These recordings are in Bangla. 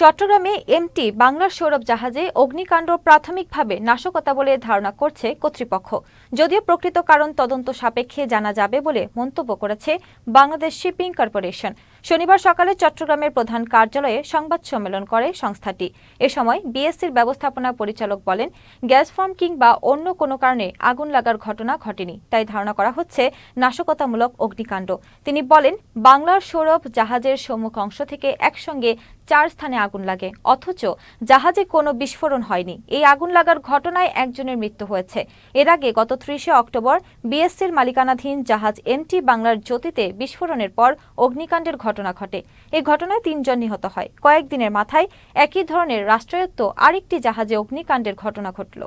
চট্টগ্রামে এমটি বাংলার সৌরভ জাহাজে অগ্নিকাণ্ড প্রাথমিকভাবে নাশকতা বলে ধারণা করছে কর্তৃপক্ষ। যদিও প্রকৃত কারণ তদন্ত সাপেক্ষে জানা যাবে বলে মন্তব্য করেছে বাংলাদেশ শিপিং কর্পোরেশন। শনিবার সকালে চট্টগ্রামের প্রধান কার্যালয়ে সংবাদ সম্মেলন করে সংস্থাটি। এ সময় বিএসসির ব্যবস্থাপনা পরিচালক বলেন, গ্যাস ফর্ম কিংবা অন্য কোনো কারণে আগুন লাগার ঘটনা ঘটেনি, তাই ধারণা করা হচ্ছে নাশকতামূলক অগ্নিকাণ্ড। তিনি বলেন, বাংলার সৌরভ জাহাজের সম্মুখ অংশ থেকে একসঙ্গে চার স্থানে আগুন লাগে। অথচ জাহাজে কোনো বিস্ফোরণ হয়নি। এই আগুন লাগার ঘটনায় একজনের মৃত্যু হয়েছে। এর আগে গত ত্রিশে অক্টোবর বিএসসির মালিকানাধীন জাহাজ এমটি বাংলার জ্যোতিতে বিস্ফোরণের পর অগ্নিকাণ্ডের ঘটনা ঘটে। এই ঘটনায় তিনজন নিহত হয়। কয়েকদিনের মাথায় একই ধরনের রাষ্ট্রায়ত্ত আরেকটি জাহাজে অগ্নিকাণ্ডের ঘটনা ঘটল।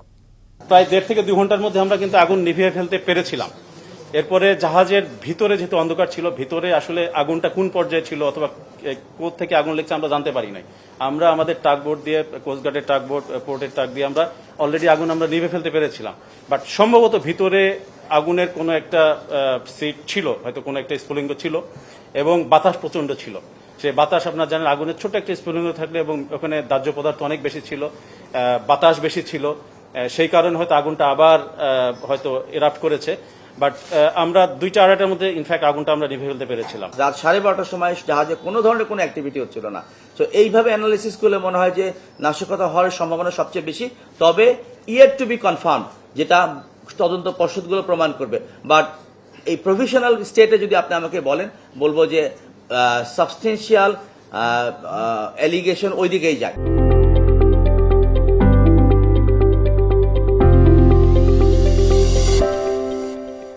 প্রায় দেড় থেকে দুই ঘণ্টার মধ্যে আমরা কিন্তু আগুন নিভিয়ে ফেলতে পেরেছিলাম। এরপরে জাহাজের ভিতরে যেহেতু অন্ধকার ছিল, ভিতরে আসলে আগুনটা কোন পর্যায়ে ছিল অথবা থেকে আগুন লেগেছে আমরা জানতে পারি নাই। আমরা আমাদের ট্রাক বোর্ড দিয়ে কোস্টগার্ডের ট্রাক বোর্ড পোর্টের ট্রাক দিয়ে আমরা অলরেডি আগুন আমরা নিভে ফেলতে পেরেছিলাম। বাট সম্ভবত ভিতরে আগুনের কোনো একটা সিট ছিল, হয়তো কোনো একটা স্ফুলিঙ্গ ছিল এবং বাতাস প্রচণ্ড ছিল। সে বাতাস আপনার জানেন, আগুনের ছোট একটা স্ফুলিঙ্গ থাকলে এবং ওখানে দাহ্য পদার্থ অনেক বেশি ছিল বাতাস বেশি ছিল সেই কারণে হয়তো আগুনটা আবার হয়তো এরাপ্ট করেছে। বাট আমরা দুইটা আড়াইটার মধ্যে ইনফ্যাক্ট আগুনটা আমরা নিভে ফেলতে পেরেছিলাম। রাত সাড়ে বারোটার সময় জাহাজে কোনো ধরনের কোনো অ্যাক্টিভিটি হচ্ছিল না। তো এইভাবে অ্যানালিসিস করলে মনে হয় যে নাশকতা হওয়ার সম্ভাবনা সবচেয়ে বেশি। তবে ইয়ার টু বি কনফার্ম যেটা তদন্ত পর্ষদগুলো প্রমাণ করবে। বাট এই প্রফেশনাল স্টেটে যদি আপনি আমাকে বলেন, বলব যে সাবস্টেন্সিয়াল অ্যালিগেশন ওই দিকেই যায়।